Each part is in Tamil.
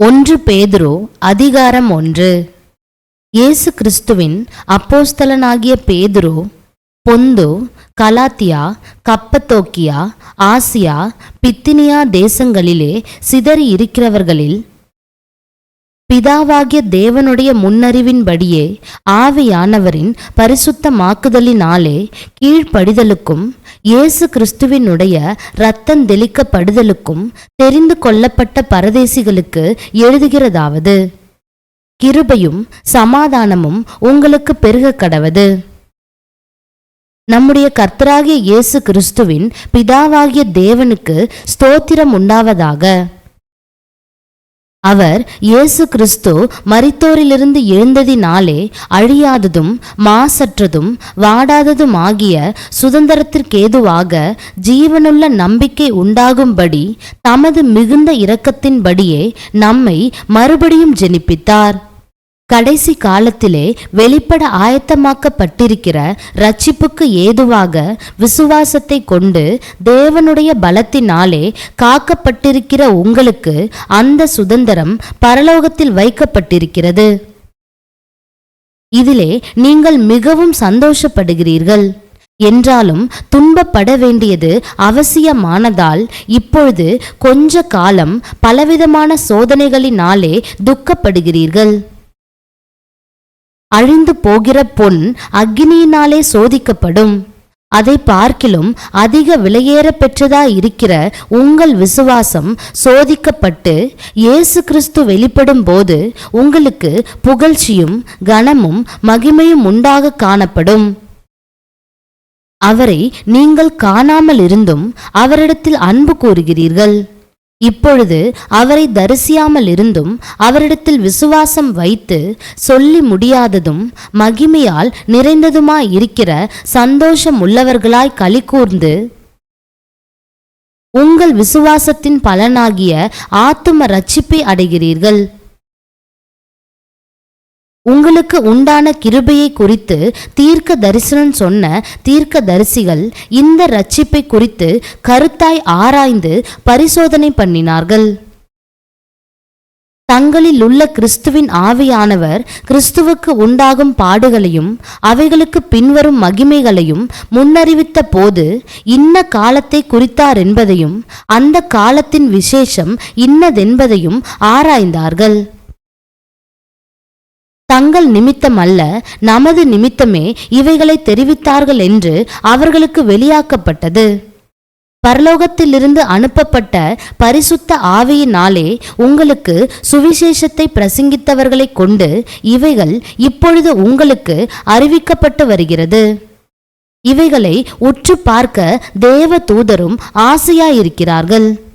ஒன்று பேதுரு அதிகாரம் ஒன்று. இயேசு கிறிஸ்துவின் அப்போஸ்தலனாகிய பேதுரு Pontus Galatia Cappadocia Asia Bithynia தேசங்களிலே சிதறி இருக்கிறவர்களில் பிதாவாகிய தேவனுடைய முன்னறிவின்படியே ஆவியானவரின் பரிசுத்தமாக்குதலினாலே கீழ்ப்படிதலுக்கும் இயேசு கிறிஸ்துவினுடைய இரத்தந்தெளிக்கப்படுதலுக்கும் தெரிந்து கொள்ளப்பட்ட பரதேசிகளுக்கு எழுதுகிறதாவது கிருபையும் சமாதானமும் உங்களுக்கு பெருக கடவது. நம்முடைய கர்த்தராகிய இயேசு கிறிஸ்துவின் பிதாவாகிய தேவனுக்கு ஸ்தோத்திரம் உண்டாவதாக. அவர் இயேசு கிறிஸ்து மரித்தோரிலிருந்து எழுந்ததினாலே அழியாததும் மாசற்றதும் வாடாததுமாகிய சுதந்திரத்திற்கேதுவாக ஜீவனுள்ள நம்பிக்கை உண்டாகும்படி தமது மிகுந்த இரக்கத்தின்படியே நம்மை மறுபடியும் ஜெனிப்பித்தார். கடைசி காலத்திலே வெளிப்பட ஆயத்தமாக்கப்பட்டிருக்கிற ரட்சிப்புக்கு ஏதுவாக விசுவாசத்தை கொண்டு தேவனுடைய பலத்தினாலே காக்கப்பட்டிருக்கிற உங்களுக்கு அந்த சுதந்திரம் பரலோகத்தில் வைக்கப்பட்டிருக்கிறது. இதிலே நீங்கள் மிகவும் சந்தோஷப்படுகிறீர்கள். என்றாலும் துன்பப்பட வேண்டியது அவசியமானதால் இப்பொழுது கொஞ்ச காலம் பலவிதமான சோதனைகளினாலே துக்கப்படுகிறீர்கள். அழிந்து போகிற பொன் அக்னியினாலே சோதிக்கப்படும். அதை பார்க்கிலும் அதிக விலையேற பெற்றதா இருக்கிற உங்கள் விசுவாசம் சோதிக்கப்பட்டு இயேசு கிறிஸ்து வெளிப்படும் போது உங்களுக்கு புகழ்ச்சியும் கனமும் மகிமையும் உண்டாக காணப்படும். அவரை நீங்கள் காணாமல் இருந்தும் அவரிடத்தில் அன்பு கூறுகிறீர்கள். இப்பொழுது அவரை தரிசியாமல் இருந்தும் அவரிடத்தில் விசுவாசம் வைத்து சொல்லி முடியாததும் மகிமையால் நிறைந்ததுமாய் இருக்கிற சந்தோஷம் உள்ளவர்களாய் களி கூர்ந்து உங்கள் விசுவாசத்தின் பலனாகிய ஆத்தும ரட்சிப்பை அடைகிறீர்கள். உங்களுக்கு உண்டான கிருபையை குறித்து தீர்க்க தரிசனம் சொன்ன தீர்க்க தரிசிகள் இந்த ரட்சிப்பை குறித்து கருத்தாய் ஆராய்ந்து பரிசோதனை பண்ணினார்கள். தங்களில் உள்ள கிறிஸ்துவின் ஆவியானவர் கிறிஸ்துவுக்கு உண்டாகும் பாடுகளையும் அவைகளுக்கு பின்வரும் மகிமைகளையும் முன்னறிவித்த போது இன்ன காலத்தை குறித்தார் என்பதையும் அந்த காலத்தின் விசேஷம் இன்னதென்பதையும் ஆராய்ந்தார்கள். தங்கள் நிமித்தம் அல்ல நமது நிமித்தமே இவைகளை தெரிவித்தார்கள் என்று அவர்களுக்கு வெளியாக்கப்பட்டது. பரலோகத்திலிருந்து அனுப்பப்பட்ட பரிசுத்த ஆவியினாலே உங்களுக்கு சுவிசேஷத்தை பிரசங்கித்தவர்களைக் கொண்டு இவைகள் இப்பொழுது உங்களுக்கு அறிவிக்கப்பட்டு வருகிறது. இவைகளை உற்று பார்க்க தேவ தூதரும் ஆசையாயிருக்கிறார்கள்.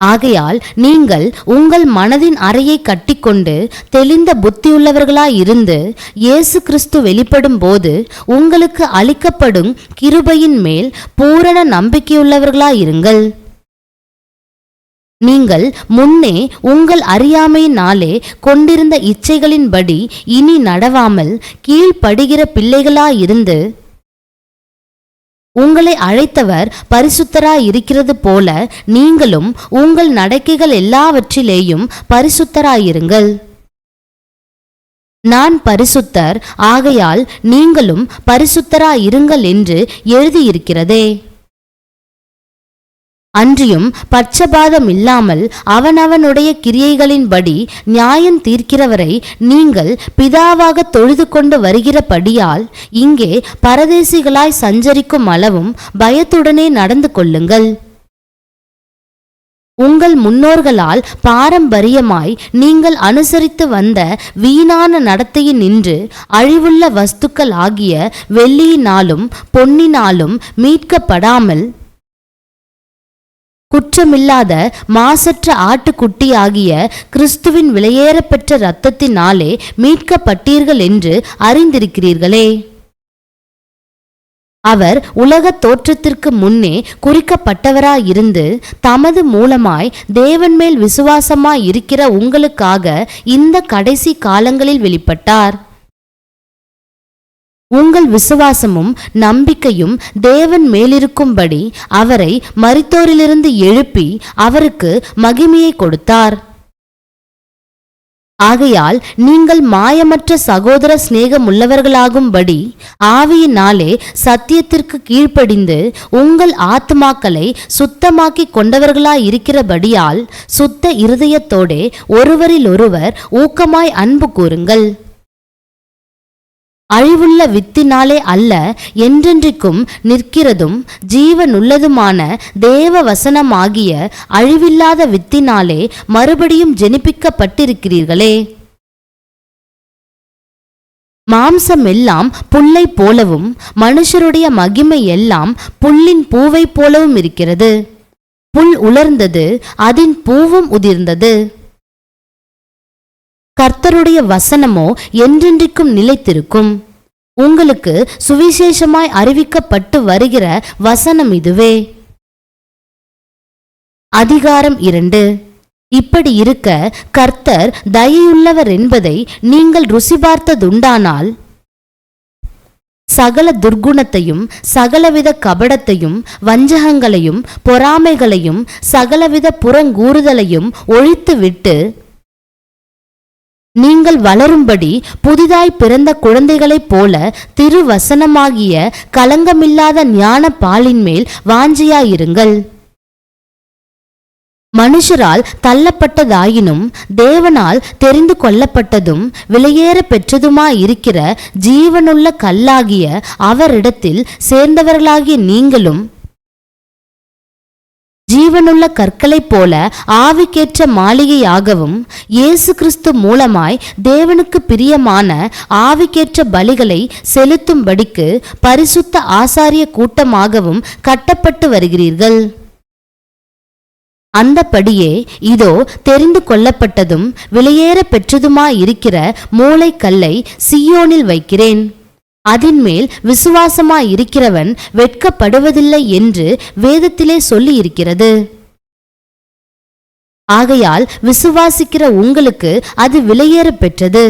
ஆகையால் நீங்கள் உங்கள் மனதின் அறையை கட்டிக்கொண்டு தெளிந்த புத்தியுள்ளவர்களாயிருந்து இயேசு கிறிஸ்து வெளிப்படும் போது உங்களுக்கு அளிக்கப்படும் கிருபையின் மேல் பூரண நம்பிக்கையுள்ளவர்களாயிருங்கள். நீங்கள் முன்னே உங்கள் அறியாமையினாலே கொண்டிருந்த இச்சைகளின்படி இனி நடவாமல் கீழ்ப்படுகிற பிள்ளைகளாயிருந்து உங்களை அழைத்தவர் பரிசுத்தராய் இருக்கிறது போல நீங்களும் உங்கள் நடக்கைகள் எல்லாவற்றிலேயும் பரிசுத்தராயிருங்கள். நான் பரிசுத்தர் ஆகையால் நீங்களும் பரிசுத்தராயிருங்கள் என்று எழுதியிருக்கிறதே. அன்றியும் பட்சபாதம் இல்லாமல் அவனவனுடைய கிரியைகளின்படி நியாயம் தீர்க்கிறவரை நீங்கள் பிதாவாக தொழுது கொண்டு வருகிறபடியால் இங்கே பரதேசிகளாய் சஞ்சரிக்கும் அளவும் பயத்துடனே நடந்து கொள்ளுங்கள். உங்கள் முன்னோர்களால் பாரம்பரியமாய் நீங்கள் அனுசரித்து வந்த வீணான நடத்தையில் நின்று அழிவுள்ள வஸ்துக்கள் ஆகிய வெள்ளியினாலும் பொன்னினாலும் மீட்கப்படாமல் குற்றமில்லாத மாசற்ற ஆட்டுக்குட்டியாகிய கிறிஸ்துவின் விலையேறப்பெற்ற இரத்தத்தினாலே மீட்கப்பட்டீர்கள் என்று அறிந்திருக்கிறீர்களே. அவர் உலகத் தோற்றத்திற்கு முன்னே குறிக்கப்பட்டவராயிருந்து தமது மூலமாய் தேவன் மேல் விசுவாசமாய் இருக்கிற உங்களுக்காக இந்த கடைசி காலங்களில் வெளிப்பட்டார். உங்கள் விசுவாசமும் நம்பிக்கையும் தேவன் மேலிருக்கும்படி அவரை மரித்தோரிலிருந்து எழுப்பி அவருக்கு மகிமையை கொடுத்தார். ஆகையால் நீங்கள் மாயமற்ற சகோதர சிநேகமுள்ளவர்களாகும்படி ஆவியினாலே சத்தியத்திற்கு கீழ்ப்படிந்து உங்கள் ஆத்மாக்களை சுத்தமாக்கி கொண்டவர்களாயிருக்கிறபடியால் சுத்த இருதயத்தோடே ஒருவரிலொருவர் ஊக்கமாய் அன்பு கூறுங்கள். அழிவுள்ள வித்தினாலே அல்ல என்றென்றைக்கும் நிற்கிறதும் ஜீவனுள்ளதுமான தேவ வசனமாகிய அழிவில்லாத வித்தினாலே மறுபடியும் ஜெனிப்பிக்கப்பட்டிருக்கிறீர்களே. மாம்சம் எல்லாம் புல்லை போலவும் மனுஷருடைய மகிமை எல்லாம் புல்லின் பூவை போலவும் இருக்கிறது. புல் உலர்ந்தது அதன் பூவும் உதிர்ந்தது. கர்த்தருடைய வசனமோ என்றென்றைக்கும் நிலைத்திருக்கும். உங்களுக்கு சுவிசேஷமாய் அறிவிக்கப்பட்டு வருகிற வசனம் இதுவே. அதிகாரம் இரண்டு. இப்படி இருக்க கர்த்தர் தயையுள்ளவர் என்பதை நீங்கள் ருசி பார்த்ததுண்டானால் சகல துர்க்குணத்தையும் சகலவித கபடத்தையும் வஞ்சகங்களையும் பொறாமைகளையும் சகலவித புறங்கூறுதலையும் ஒழித்துவிட்டு நீங்கள் வளரும்படி புதிதாய் பிறந்த குழந்தைகளைப் போல திருவசனமாகிய கலங்கமில்லாத ஞான பாலின் மேல் வாஞ்சியாயிருங்கள். மனுஷரால் தள்ளப்பட்டதாயினும் தேவனால் தெரிந்து கொள்ளப்பட்டதும் விலையேற பெற்றதுமாயிருக்கிற ஜீவனுள்ள கல்லாகிய அவரிடத்தில் சேர்ந்தவர்களாகிய நீங்களும் ஜீவனுள்ள கற்களைப் போல ஆவிக்கேற்ற மாளிகையாகவும் இயேசு கிறிஸ்து மூலமாய் தேவனுக்கு பிரியமான ஆவிக்கேற்ற பலிகளை செலுத்தும்படிக்கு பரிசுத்த ஆசாரிய கூட்டமாகவும் கட்டப்பட்டு வருகிறீர்கள். அந்தபடியே இதோ தெரிந்து கொள்ளப்பட்டதும் விலையேற பெற்றதுமாயிருக்கிற மூளைக்கல்லை சியோனில் வைக்கிறேன். அதன்மேல் விசுவாசமாய் இருக்கிறவன் வெட்கப்படுவதில்லை என்று வேதத்திலே சொல்லி இருக்கிறது ஆகையால் விசுவாசிக்கிற உங்களுக்கு அது விலையேற பெற்றது.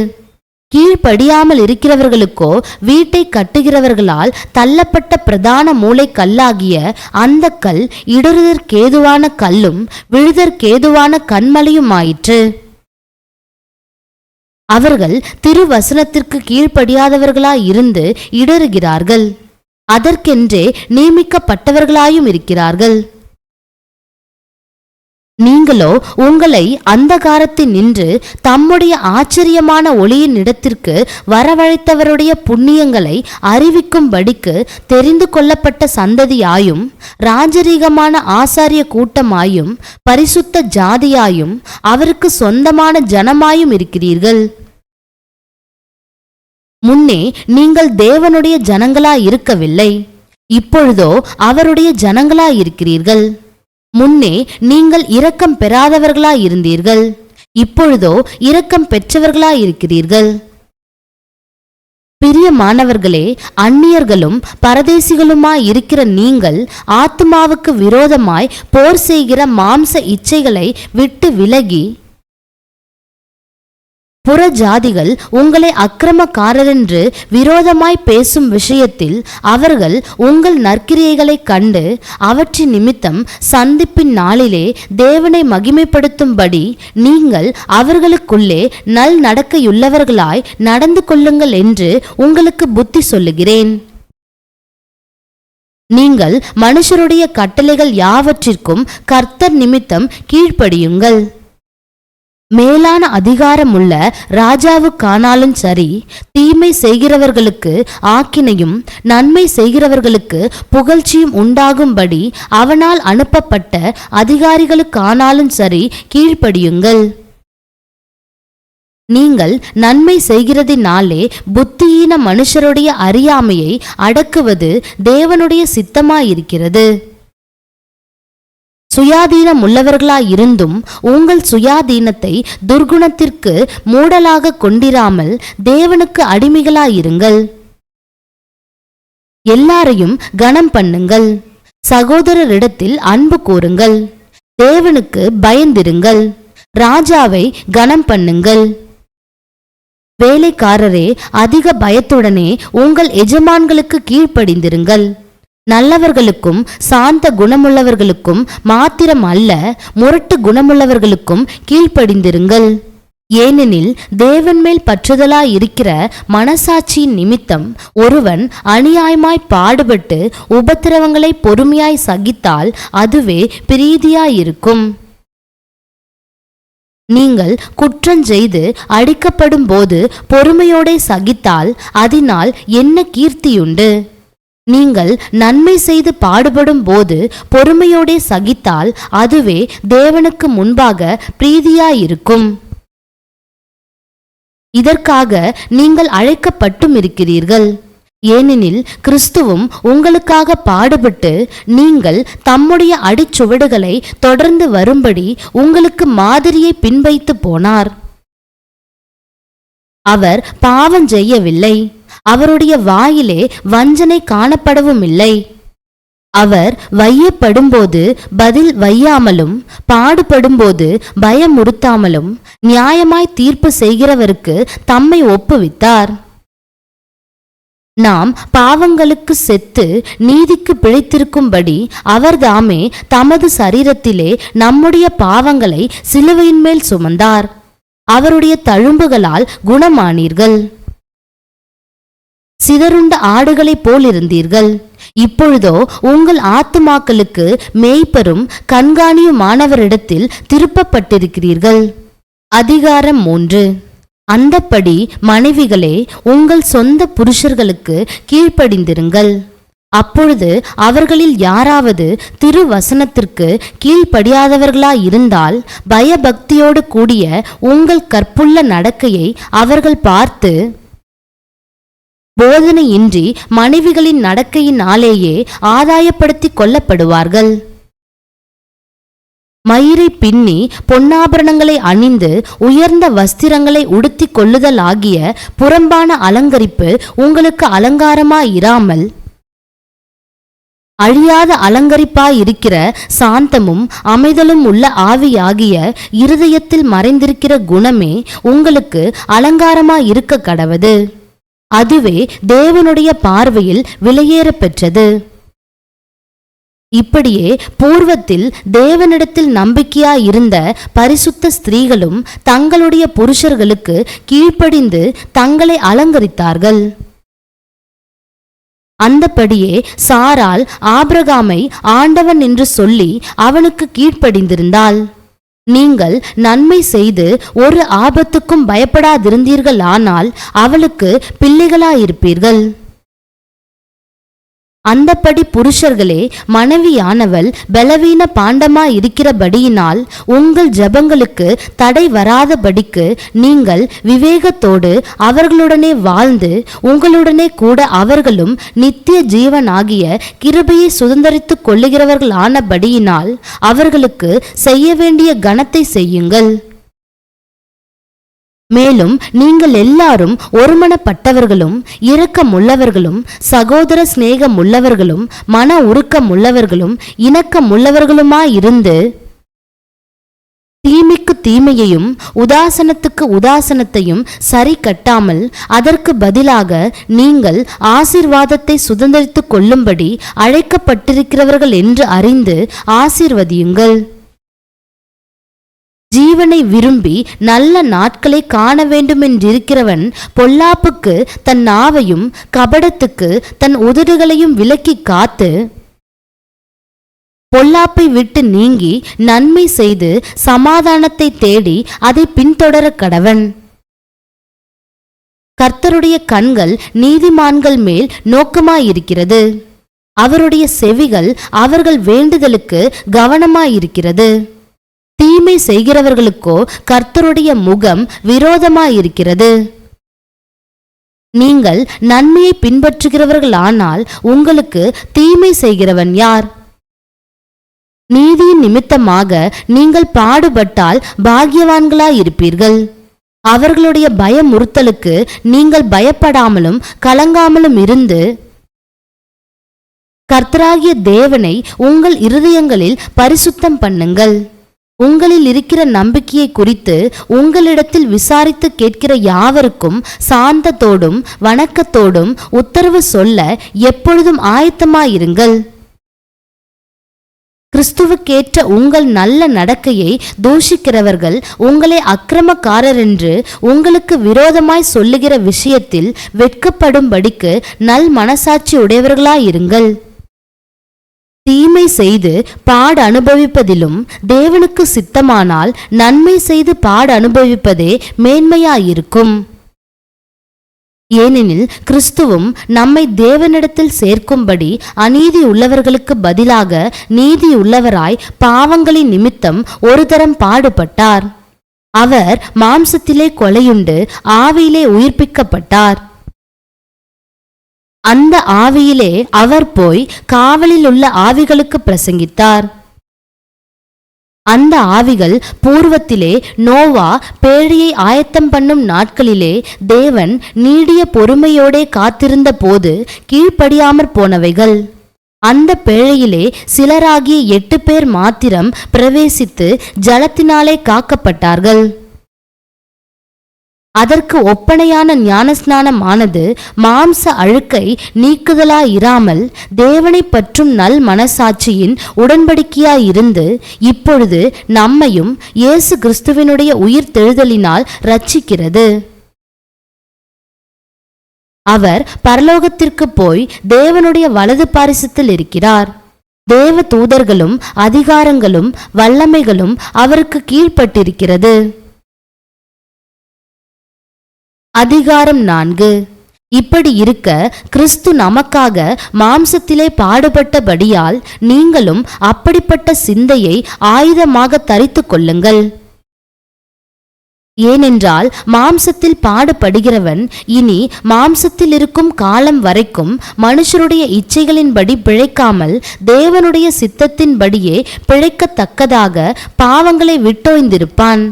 கீழ்ப்படியாமல் இருக்கிறவர்களுக்கோ வீட்டை கட்டுகிறவர்களால் தள்ளப்பட்ட பிரதான மூளை கல்லாகிய அந்த கல் இடறுதற்கேதுவான கல்லும் விழுதற்கேதுவான கண்மலையுமாயிற்று. அவர்கள் திருவசனத்திற்கு கீழ்ப்படியாதவர்களாயிருந்து இடறுகிறார்கள். அதற்கென்றே நியமிக்கப்பட்டவர்களாயும் இருக்கிறார்கள். நீங்களோ உங்களை அந்தகாரத்தில் நின்று தம்முடைய ஆச்சரியமான ஒளியின் இடத்திற்கு வரவழைத்தவருடைய புண்ணியங்களை அறிவிக்கும்படிக்கு தெரிந்து கொள்ளப்பட்ட சந்ததியாயும் ராஜரீகமான ஆசாரிய கூட்டமாயும் பரிசுத்த ஜாதியாயும் அவருக்கு சொந்தமான ஜனமாயும் இருக்கிறீர்கள். முன்னே நீங்கள் தேவனுடைய ஜனங்களாய் இருக்கவில்லை இப்பொழுதோ அவருடைய ஜனங்களாய் இருக்கிறீர்கள் முன்னே நீங்கள் இரக்கம் பெறாதவர்களாயிருந்தீர்கள். இப்பொழுதோ இரக்கம் பெற்றவர்களாயிருக்கிறீர்கள். பிரிய பிரியமானவர்களே அந்நியர்களும் பரதேசிகளுமாய் இருக்கிற நீங்கள் ஆத்மாவுக்கு விரோதமாய் போர் செய்கிற மாம்ச இச்சைகளை விட்டு விலகி புற ஜாதிகள் உங்களை அக்கிரமக்காரரென்று விரோதமாய் பேசும் விஷயத்தில் அவர்கள் உங்கள் நற்கிரியைகளைக் கண்டு அவற்றின் நிமித்தம் சந்திப்பின் நாளிலே தேவனை மகிமைப்படுத்தும்படி நீங்கள் அவர்களுக்குள்ளே நல் நடக்கையுள்ளவர்களாய் நடந்து கொள்ளுங்கள் என்று உங்களுக்கு புத்தி சொல்லுகிறேன். நீங்கள் மனுஷருடைய கட்டளைகள் யாவற்றிற்கும் கர்த்தர் நிமித்தம் கீழ்ப்படியுங்கள். மேலான அதிகாரமுள்ள ராஜாவுக்கானாலும் சரி தீமை செய்கிறவர்களுக்கு ஆக்கினையும் நன்மை செய்கிறவர்களுக்கு புகழ்ச்சியும் உண்டாகும்படி அவனால் அனுப்பப்பட்ட அதிகாரிகளுக்கானாலும் சரி கீழ்ப்படியுங்கள். நீங்கள் நன்மை செய்கிறதினாலே புத்தியீன மனுஷருடைய அறியாமையை அடக்குவது தேவனுடைய சித்தமாயிருக்கிறது. சுயாதீனம் உள்ளவர்களாயிருந்தும் உங்கள் சுயாதீனத்தை துர்குணத்திற்கு மூடலாக கொண்டிராமல் தேவனுக்கு அடிமைகளாயிருங்கள். எல்லாரையும் கனம் பண்ணுங்கள். சகோதரரிடத்தில் அன்பு கூறுங்கள். தேவனுக்கு பயந்திருங்கள். ராஜாவை கனம் பண்ணுங்கள். வேலைக்காரரே அதிக பயத்துடனே உங்கள் எஜமான்களுக்கு கீழ்ப்படிந்திருங்கள். நல்லவர்களுக்கும் சாந்த குணமுள்ளவர்களுக்கும் மாத்திரம் அல்ல முரட்டு குணமுள்ளவர்களுக்கும் கீழ்ப்படிந்திருங்கள். ஏனெனில் தேவன் மேல் பற்றுதலாய் இருக்கிற மனசாட்சியின் நிமித்தம் ஒருவன் அநியாயமாய் பாடுபட்டு உபத்திரவங்களை பொறுமையாய் சகித்தால் அதுவே பிரீதியாயிருக்கும். நீங்கள் குற்றஞ்செய்து அடிக்கப்படும் போது பொறுமையோடே சகித்தால் அதனால் என்ன கீர்த்தியுண்டு? நீங்கள் நன்மை செய்து பாடுபடும் போது பொறுமையோடே சகித்தால் அதுவே தேவனுக்கு முன்பாக பிரீதியாயிருக்கும். இதற்காக நீங்கள் அழைக்கப்பட்டும் இருக்கிறீர்கள். ஏனெனில் கிறிஸ்துவும் உங்களுக்காக பாடுபட்டு நீங்கள் தம்முடைய அடிச்சுவடுகளை தொடர்ந்து வரும்படி உங்களுக்கு மாதிரியை பின்வைத்து போனார். அவர் பாவம் செய்யவில்லை அவருடைய வாயிலே வஞ்சனை காணப்படவும் இல்லை. அவர் வையப்படும்போது பதில் வையாமலும் பாடுபடும்போது பயமுறுத்தாமலும் நியாயமாய் தீர்ப்பு செய்கிறவருக்கு தம்மை ஒப்புவித்தார். நாம் பாவங்களுக்கு செத்து நீதிக்கு பிழைத்திருக்கும்படி அவர்தாமே தமது சரீரத்திலே நம்முடைய பாவங்களை சிலுவையின் மேல் சுமந்தார். அவருடைய தழும்புகளால் குணமானீர்கள். சிதறுண்ட ஆடுகளைப் போலிருந்தீர்கள். இப்பொழுதோ உங்கள் ஆத்துமாக்களுக்கு மேய்ப்பரும் கண்காணியுமானவரிடத்தில் திருப்பப்பட்டிருக்கிறீர்கள். அதிகாரம் மூன்று. அந்தப்படி மனைவிகளே உங்கள் சொந்த புருஷர்களுக்கு கீழ்ப்படிந்திருங்கள். அப்பொழுது அவர்களில் யாராவது திருவசனத்திற்கு கீழ்ப்படியாதவர்களாயிருந்தால் பயபக்தியோடு கூடிய உங்கள் கற்புள்ள நடக்கையை அவர்கள் பார்த்து போதனையின்றி மனைவிகளின் நடக்கையினாலேயே ஆதாயப்படுத்திக் கொள்ளப்படுவார்கள். மயிரை பின்னி பொன்னாபரணங்களை அணிந்து உயர்ந்த வஸ்திரங்களை உடுத்தி கொள்ளுதல் ஆகிய புறம்பான அலங்கரிப்பு உங்களுக்கு அலங்காரமாயிராமல் அழியாத அலங்கரிப்பாயிருக்கிற சாந்தமும் அமைதலும் உள்ள ஆவியாகிய இருதயத்தில் மறைந்திருக்கிற குணமே உங்களுக்கு அலங்காரமாயிருக்க கடவது. அதுவே தேவனுடைய பார்வையில் விலையேற பெற்றது. இப்படியே பூர்வத்தில் தேவனிடத்தில் நம்பிக்கையாயிருந்த பரிசுத்த ஸ்திரீகளும் தங்களுடைய புருஷர்களுக்கு கீழ்ப்படிந்து தங்களை அலங்கரித்தார்கள். அந்தபடியே சாரால் ஆபிரகாமை ஆண்டவன் என்று சொல்லி அவனுக்கு கீழ்ப்படிந்திருந்தாள். நீங்கள் நன்மை செய்து ஒரு ஆபத்துக்கும் பயப்படாதிருந்தீர்கள் ஆனால் அவளுக்கு பிள்ளைகளாயிருப்பீர்கள். அந்தப்படி புருஷர்களே மனைவியானவள் பலவீன பாண்டமாயிருக்கிறபடியினால் உங்கள் ஜபங்களுக்கு தடை வராதபடிக்கு நீங்கள் விவேகத்தோடு அவர்களுடனே வாழ்ந்து உங்களுடனே கூட அவர்களும் நித்திய ஜீவனாகிய கிருபையை சுதந்தரித்துக் கொள்ளுகிறவர்களானபடியினால் அவர்களுக்கு செய்ய வேண்டிய கனத்தை செய்யுங்கள். மேலும் நீங்கள் எல்லாரும் ஒருமனப்பட்டவர்களும் இரக்கமுள்ளவர்களும் சகோதர சிநேகம் உள்ளவர்களும் மன உருக்கம் உள்ளவர்களும் இணக்கம் உள்ளவர்களுமாயிருந்து தீமைக்கு தீமையையும் உதாசனத்துக்கு உதாசனத்தையும் சரி கட்டாமல் அதற்கு பதிலாக நீங்கள் ஆசீர்வாதத்தை சுதந்திரித்துக் கொள்ளும்படி அழைக்கப்பட்டிருக்கிறவர்கள் என்று அறிந்து ஆசிர்வதியுங்கள். ஜீவனை விரும்பி நல்ல நாட்களை காண வேண்டுமென்றிருக்கிறவன் பொல்லாப்புக்கு தன் நாவையும் கபடத்துக்கு தன் உதடுகளையும் விலக்கி காத்து பொல்லாப்பை விட்டு நீங்கி நன்மை செய்து சமாதானத்தை தேடி அதை பின்தொடர கடவன். கர்த்தருடைய கண்கள் நீதிமான்கள் மேல் நோக்கமாயிருக்கிறது. அவருடைய செவிகள் அவர்கள் வேண்டுதலுக்கு கவனமாயிருக்கிறது. தீமை செய்கிறவர்களுக்கோ கர்த்தருடைய முகம் விரோதமாயிருக்கிறது. நீங்கள் நன்மையை பின்பற்றுகிறவர்களானால் உங்களுக்கு தீமை செய்கிறவன் யார்? நீதியின் நிமித்தமாக நீங்கள் பாடுபட்டால் பாகியவான்களாயிருப்பீர்கள் அவர்களுடைய பயமுறுத்தலுக்கு நீங்கள் பயப்படாமலும் கலங்காமலும் இருந்து கர்த்தராகிய தேவனை உங்கள் இருதயங்களில் பரிசுத்தம் பண்ணுங்கள். உங்களில் இருக்கிற நம்பிக்கையை குறித்து உங்களிடத்தில் விசாரித்து கேட்கிற யாவருக்கும் சாந்தத்தோடும் வணக்கத்தோடும் உத்தரவு சொல்ல எப்பொழுதும் ஆயத்தமாயிருங்கள். கிறிஸ்துவுக்கேற்ற உங்கள் நல்ல நடக்கையை தூஷிக்கிறவர்கள் உங்களை அக்கிரமக்காரர் என்று உங்களுக்கு விரோதமாய் சொல்லுகிற விஷயத்தில் வெட்கப்படும்படிக்கு நல் மனசாட்சி உடையவர்களாயிருங்கள். தீமை செய்து பாடு அனுபவிப்பதிலும் தேவனுக்கு சித்தமானால் நன்மை செய்து பாடு அனுபவிப்பதே மேன்மையாயிருக்கும். ஏனெனில் கிறிஸ்துவும் நம்மை தேவனிடத்தில் சேர்க்கும்படி அநீதி உள்ளவர்களுக்கு பதிலாக நீதி உள்ளவராய் பாவங்களின் நிமித்தம் ஒரு தரம் பாடுபட்டார். அவர் மாம்சத்திலே கொலையுண்டு ஆவியிலே உயிர்ப்பிக்கப்பட்டார். அந்த ஆவியிலே அவர் போய் காவலில் உள்ள ஆவிகளுக்கு பிரசங்கித்தார். அந்த ஆவிகள் பூர்வத்திலே நோவா பேழையை ஆயத்தம் பண்ணும் நாட்களிலே தேவன் நீடிய பொறுமையோடே காத்திருந்த போது கீழ்ப்படியாமற் போனவைகள். அந்த பேழையிலே சிலராகிய எட்டு பேர் மாத்திரம் பிரவேசித்து ஜலத்தினாலே காக்கப்பட்டார்கள். அதற்கு ஒப்பனையான ஞானஸ்நானமானது மாம்ச அழுக்கை நீக்குதலாயிராமல் தேவனை பற்றும் நல் மனசாட்சியின் உடன்படிக்கையாயிருந்து இப்பொழுது நம்மையும் இயேசு கிறிஸ்துவினுடைய உயிர் தெழுதலினால் ரட்சிக்கிறது அவர் பரலோகத்திற்கு போய் தேவனுடைய வலது பாரிசத்தில் இருக்கிறார். தேவ தூதர்களும் அதிகாரங்களும் வல்லமைகளும் அவருக்கு கீழ்ப்பட்டிருக்கிறது. அதிகாரம் நான்கு. இப்படி இருக்க கிறிஸ்து நமக்காக மாம்சத்திலே பாடுபட்டபடியால் நீங்களும் அப்படிப்பட்ட சிந்தையை ஆயுதமாக தரித்து கொள்ளுங்கள். ஏனென்றால் மாம்சத்தில் பாடுபடுகிறவன் இனி மாம்சத்தில் இருக்கும் காலம் வரைக்கும் மனுஷருடைய இச்சைகளின்படி பிழைக்காமல் தேவனுடைய சித்தத்தின்படியே பிழைக்கத்தக்கதாக பாவங்களை விட்டோய்ந்திருப்பான்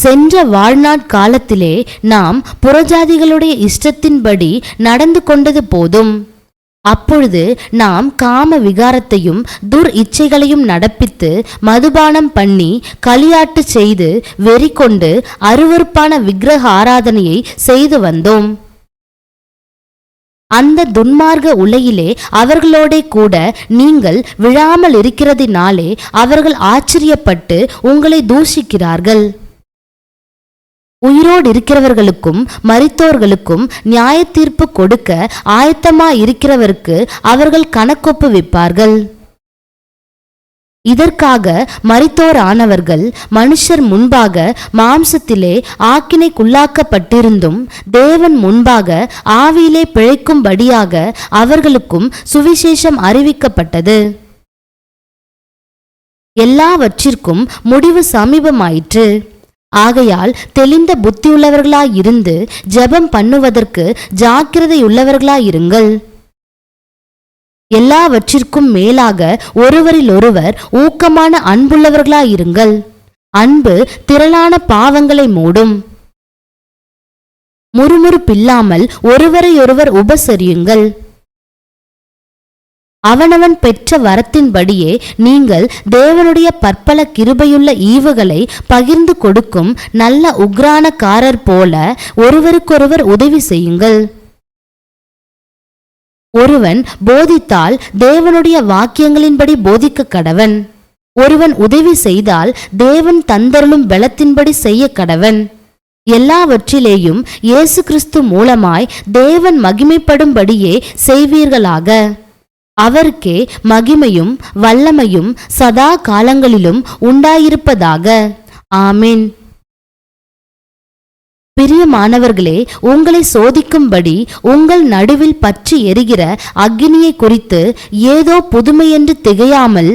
சென்ற வாழ்நாட்காலத்திலே நாம் புறஜாதிகளுடைய இஷ்டத்தின்படி நடந்து கொண்டது போதும். அப்பொழுது நாம் காம விகாரத்தையும் துர் இச்சைகளையும் நடப்பித்து மதுபானம் பண்ணி களியாட்டு செய்து வெறி கொண்டு அருவருப்பான விக்கிரக ஆராதனையை செய்து வந்தோம். அந்த துன்மார்க்க உலையிலே அவர்களோடே கூட நீங்கள் விழாமல் இருக்கிறதினாலே அவர்கள் ஆச்சரியப்பட்டு உங்களை தூஷிக்கிறார்கள். உயிரோடு இருக்கிறவர்களுக்கும் மறித்தோர்களுக்கும் நியாய தீர்ப்பு கொடுக்க ஆயத்தமா இருக்கிறவருக்கு அவர்கள் கணக்கொப்பு விப்பார்கள் இதற்காக மரித்தோர் ஆனவர்கள் மனுஷர் முன்பாக மாம்சத்திலே ஆக்கினைக்குள்ளாக்கப்பட்டிருந்தும் தேவன் முன்பாக ஆவியிலே பிழைக்கும்படியாக அவர்களுக்கும் சுவிசேஷம் அறிவிக்கப்பட்டது. எல்லாவற்றிற்கும் முடிவு சமீபமாயிற்று. ஆகையால் தெளிந்த புத்தியுள்ளவர்களாயிருந்து ஜெபம் பண்ணுவதற்கு ஜாக்கிரதையுள்ளவர்களாயிருங்கள். எல்லாவற்றிற்கும் மேலாக ஒருவரிலொருவர் ஊக்கமான அன்புள்ளவர்களாயிருங்கள். அன்பு திரளான பாவங்களை மூடும். முறுமுறுப்பில்லாமல் ஒருவரையொருவர் உபசரியுங்கள். அவனவன் பெற்ற வரத்தின்படியே நீங்கள் தேவனுடைய பற்பல கிருபையுள்ள ஈவுகளை பகிர்ந்து கொடுக்கும் நல்ல உக்ரானக்காரர் போல ஒருவருக்கொருவர் உதவி செய்யுங்கள். ஒருவன் போதித்தால் தேவனுடைய வாக்கியங்களின்படி போதிக்க கடவன். ஒருவன் உதவி செய்தால் தேவன் தந்தருளும் பலத்தின்படி செய்ய கடவன். எல்லாவற்றிலேயும் இயேசு கிறிஸ்து மூலமாய் தேவன் மகிமைப்படும்படியே செய்வீர்களாக. அவருக்கே மகிமையும் வல்லமையும் சதா காலங்களிலும் உண்டாயிருப்பதாக. ஆமேன். பிரியமானவர்களே உங்களை சோதிக்கும்படி உங்கள் நடுவில் பற்றி எரிகிற அக்னியை குறித்து ஏதோ புதுமையென்று திகையாமல்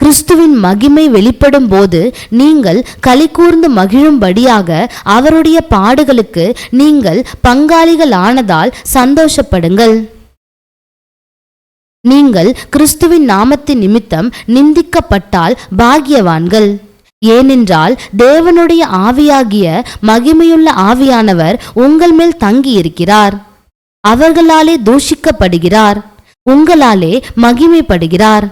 கிறிஸ்துவின் மகிமை வெளிப்படும் போது நீங்கள் களிகூர்ந்து மகிழும்படியாக அவருடைய பாடுகளுக்கு நீங்கள் பங்காளிகளானதால் சந்தோஷப்படுங்கள். நீங்கள் கிறிஸ்துவின் நாமத்தின் நிமித்தம் நிந்திக்கப்பட்டால் பாகியவான்கள் ஏனென்றால் தேவனுடைய ஆவியாகிய மகிமையுள்ள ஆவியானவர் உங்கள் மேல் தங்கியிருக்கிறார். அவர்களாலே தூஷிக்கப்படுகிறார். உங்களாலே மகிமைப்படுகிறார்.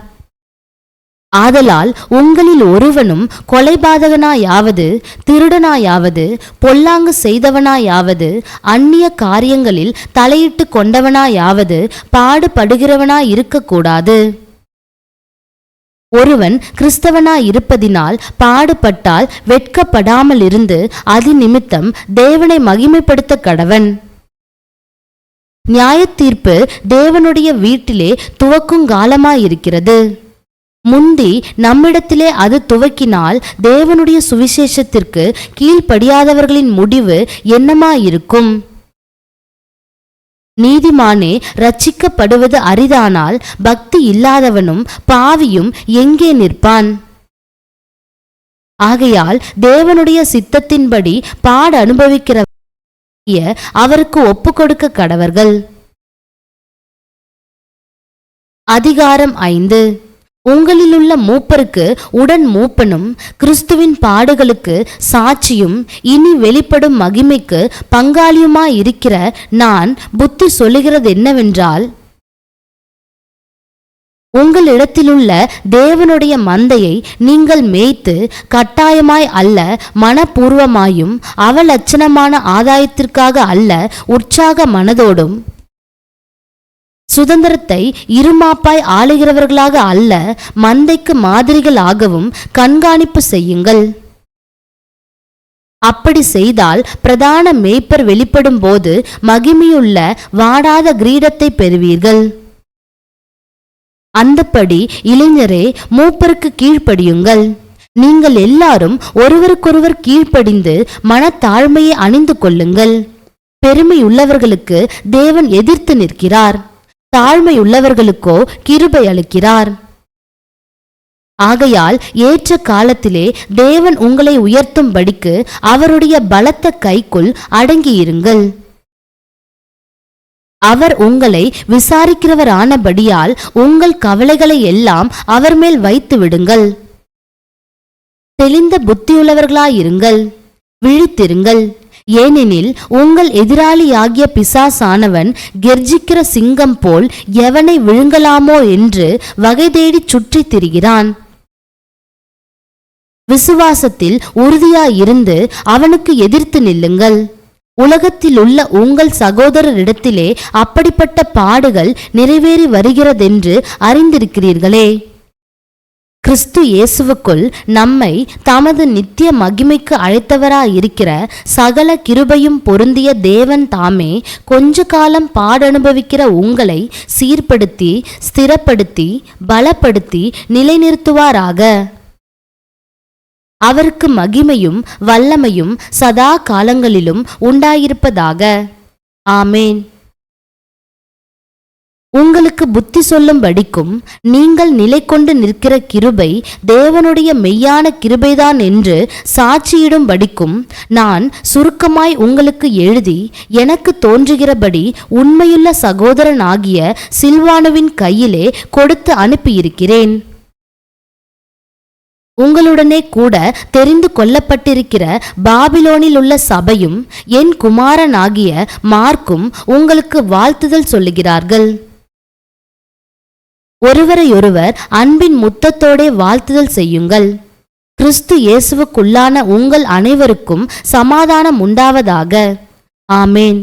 ஆதலால் உங்களில் ஒருவனும் கொலைபாதகனாயாவது திருடனாயாவது பொல்லாங்கு செய்தவனாயாவது அந்நிய காரியங்களில் தலையிட்டு கொண்டவனாயாவது பாடுபடுகிறவனாயிருக்கக்கூடாது. ஒருவன் கிறிஸ்தவனாயிருப்பதினால் பாடுபட்டால் வெட்கப்படாமல் இருந்து அது நிமித்தம் தேவனை மகிமைப்படுத்த கடவன். நியாயத்தீர்ப்பு தேவனுடைய வீட்டிலே துவக்குங்காலமாயிருக்கிறது முந்தி நம்மிடத்திலே அது துவக்கினால் தேவனுடைய சுவிசேஷத்திற்கு கீழ்ப்படியாதவர்களின் முடிவு என்னமாயிருக்கும்? நீதிமானே ரட்சிக்கப்படுவது அரிதானால் பக்தி இல்லாதவனும் பாவியும் எங்கே நிற்பான்? ஆகையால் தேவனுடைய சித்தத்தின்படி பாட அனுபவிக்கிற அவருக்கு ஒப்பு கொடுக்க கடவர்கள். அதிகாரம் ஐந்து. உங்களிலுள்ள மூப்பருக்கு உடன் மூப்பனும் கிறிஸ்துவின் பாடுகளுக்கு சாட்சியும் இனி வெளிப்படும் மகிமைக்கு பங்காளியுமாயிருக்கிற நான் புத்தி சொல்லுகிறது என்னவென்றால் உங்களிடத்திலுள்ள தேவனுடைய மந்தையை நீங்கள் மேய்த்து கட்டாயமாய் அல்ல மனப்பூர்வமாயும் அவலட்சணமான ஆதாயத்திற்காக அல்ல உற்சாக மனதோடும் சுதந்திரத்தை இருமாப்பாய் ஆளுகிறவர்களாக அல்ல மந்தைக்கு மாதிரிகளாகவும் கண்காணிப்பு செய்யுங்கள். அப்படி செய்தால் பிரதான மேய்ப்பர் வெளிப்படும் போது மகிமையுள்ள வாடாத கிரீடத்தை பெறுவீர்கள். அந்தப்படி இளைஞரே மூப்பருக்கு கீழ்ப்படியுங்கள். நீங்கள் எல்லாரும் ஒருவருக்கொருவர் கீழ்ப்படிந்து மனத்தாழ்மையை அணிந்து கொள்ளுங்கள். பெருமையுள்ளவர்களுக்கு தேவன் எதிர்த்து நிற்கிறார். தாழ்மையுள்ளவர்களுக்கோ கிருபை அளிக்கிறார். ஆகையால் ஏற்ற காலத்திலே தேவன் உங்களை உயர்த்தும்படிக்கு அவருடைய பலத்த கைக்குள் அடங்கியிருங்கள். அவர் உங்களை விசாரிக்கிறவரானபடியால் உங்கள் கவலைகளை எல்லாம் அவர் மேல் வைத்து விடுங்கள். தெளிந்த புத்தியுள்ளவர்களாயிருங்கள். விழித்திருங்கள். ஏனெனில் உங்கள் எதிராளியாகிய பிசாசானவன் கெர்ஜிக்கிற சிங்கம் போல் எவனை விழுங்கலாமோ என்று வகை தேடிச் சுற்றித் திரிகிறான். விசுவாசத்தில் உறுதியாயிருந்து அவனுக்கு எதிர்த்து நில்லுங்கள். உலகத்திலுள்ள உங்கள் சகோதரரிடத்திலே அப்படிப்பட்ட பாடுகள் நிறைவேறி வருகிறதென்று அறிந்திருக்கிறீர்களே. கிறிஸ்து இயேசுவுக்குள் நம்மை தமது நித்திய மகிமைக்கு அழைத்தவராயிருக்கிற சகல கிருபையும் பொருந்திய தேவன் தாமே கொஞ்ச காலம் பாடனுபவிக்கிற உங்களை சீர்படுத்தி ஸ்திரப்படுத்தி பலப்படுத்தி நிலைநிறுத்துவாராக. அவருக்கு மகிமையும் வல்லமையும் சதா காலங்களிலும் உண்டாயிருப்பதாக. ஆமேன். உங்களுக்கு புத்தி சொல்லும்படிக்கும் நீங்கள் நிலை கொண்டு நிற்கிற கிருபை தேவனுடைய மெய்யான கிருபைதான் என்று சாட்சியிடும்படிக்கும் நான் சுருக்கமாய் உங்களுக்கு எழுதி எனக்கு தோன்றுகிறபடி உண்மையுள்ள சகோதரனாகிய சில்வானுவின் கையிலே கொடுத்து அனுப்பியிருக்கிறேன். உங்களுடனே கூட தெரிந்து கொள்ளப்பட்டிருக்கிற பாபிலோனில் உள்ள சபையும் என் குமாரனாகிய மார்க்கும் உங்களுக்கு வாழ்த்துதல் சொல்லுகிறார்கள். ஒருவரையொருவர் அன்பின் முத்தத்தோடே வாழ்த்துதல் செய்யுங்கள். கிறிஸ்து இயேசுவுக்குள்ளான உங்கள் அனைவருக்கும் சமாதானம் உண்டாவதாக. ஆமேன்.